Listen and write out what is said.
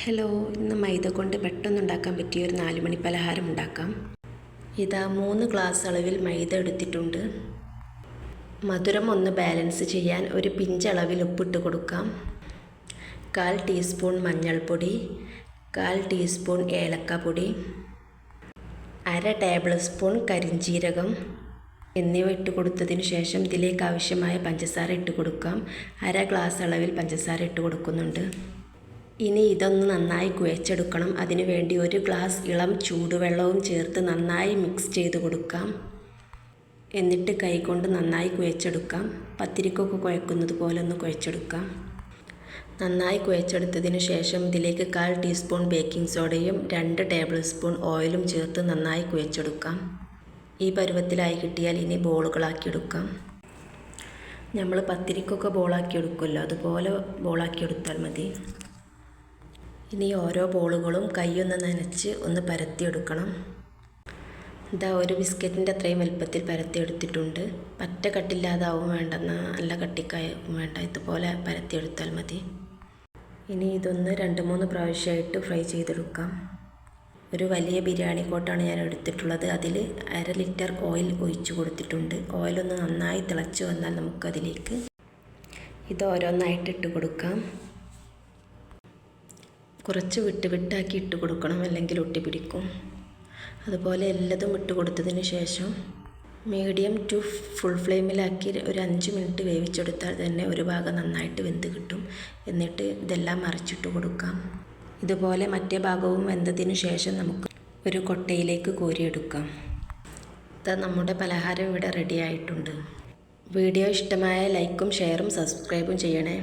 Hello ഇന്ന് മൈദ കൊണ്ട് പെട്ടെന്ന് ഉണ്ടാക്കാൻ പറ്റിയ ഒരു നാല് മണി പലഹാരം ഉണ്ടാക്കാം. ഇതാ മൂന്ന് ഗ്ലാസ് അളവിൽ മൈദ എടുത്തിട്ടുണ്ട്. മധുരം ഒന്ന് ബാലൻസ് ചെയ്യാൻ ഒരു പിഞ്ച് പിഞ്ചളവിൽ ഉപ്പിട്ട് കൊടുക്കാം. കാൽ ടീസ്പൂൺ മഞ്ഞൾപ്പൊടി കാൽ ടീസ്പൂൺ ഏലക്കപ്പൊടി അര ടേബിൾ സ്പൂൺ കരിഞ്ചീരകം എന്നിവ ഇട്ട് കൊടുത്തതിന് ശേഷം ഇതിലേക്ക് ആവശ്യമായ പഞ്ചസാര ഇട്ട് കൊടുക്കാം. അര ഗ്ലാസ് അളവിൽ പഞ്ചസാര ഇട്ട് കൊടുക്കുന്നുണ്ട്. ഇനി ഇതൊന്ന് നന്നായി കുഴച്ചെടുക്കണം. അതിനു വേണ്ടി ഒരു ഗ്ലാസ് ഇളം ചൂടുവെള്ളവും ചേർത്ത് നന്നായി മിക്സ് ചെയ്ത് കൊടുക്കാം. എന്നിട്ട് കൈകൊണ്ട് നന്നായി കുഴച്ചെടുക്കാം. പത്തിരിക്കൊക്കെ കുഴക്കുന്നത് പോലെ ഒന്ന് കുഴച്ചെടുക്കാം. നന്നായി കുഴച്ചെടുത്തതിന് ശേഷം ഇതിലേക്ക് കാൽ ടീസ്പൂൺ ബേക്കിംഗ് സോഡയും രണ്ട് ടേബിൾ സ്പൂൺ ഓയിലും ചേർത്ത് നന്നായി കുഴച്ചെടുക്കാം. ഈ പരുവത്തിലായി കിട്ടിയാൽ ഇനി ബോളുകളാക്കിയെടുക്കാം. നമ്മൾ പത്തിരിക്കൊക്കെ ബോളാക്കി എടുക്കുമല്ലോ അതുപോലെ ബോളാക്കി എടുത്താൽ മതി. ഇനി ഓരോ ബോളുകളും കൈയൊന്ന് നനച്ച് ഒന്ന് പരത്തിയെടുക്കണം. ഇതാ ഒരു ബിസ്ക്കറ്റിന്റെ അത്രയും വലുപ്പത്തിൽ പരത്തിയെടുത്തിട്ടുണ്ട്. പറ്റ കട്ടില്ലാതാവും വേണ്ടെന്ന നല്ല കട്ടിക്കായും വേണ്ട ഇതുപോലെ പരത്തിയെടുത്താൽ മതി. ഇനി ഇതൊന്ന് രണ്ട് മൂന്ന് പ്രാവശ്യമായിട്ട് ഫ്രൈ ചെയ്തെടുക്കാം. ഒരു വലിയ ബിരിയാണി കോട്ടാണ് ഞാൻ എടുത്തിട്ടുള്ളത്. അതിൽ അര ലിറ്റർ ഓയിൽ ഒഴിച്ചു കൊടുത്തിട്ടുണ്ട്. ഓയിലൊന്ന് നന്നായി തിളച്ച് വന്നാൽ നമുക്കതിലേക്ക് ഇത് ഓരോന്നായിട്ട് ഇട്ട് കൊടുക്കാം. കുറച്ച് വിട്ട് വിട്ടാക്കി ഇട്ട് കൊടുക്കണം അല്ലെങ്കിൽ ഒട്ടിപ്പിടിക്കും അതുപോലെ എല്ലതും ഇട്ട് കൊടുത്തതിന് ശേഷം മീഡിയം ടു ഫുൾ ഫ്ലെയിമിലാക്കി ഒരു അഞ്ച് മിനിറ്റ് വേവിച്ചെടുത്താൽ തന്നെ ഒരു ഭാഗം നന്നായിട്ട് വെന്ത് കിട്ടും. എന്നിട്ട് ഇതെല്ലാം മറിച്ചിട്ട് കൊടുക്കാം. ഇതുപോലെ മറ്റേ ഭാഗവും വെന്തതിന് ശേഷം നമുക്ക് ഒരു കൊട്ടയിലേക്ക് കോരിയെടുക്കാം. ഇത് നമ്മുടെ പലഹാരം ഇവിടെ റെഡി ആയിട്ടുണ്ട്. വീഡിയോ ഇഷ്ടമായ ലൈക്കും ഷെയറും സബ്സ്ക്രൈബും ചെയ്യണേ.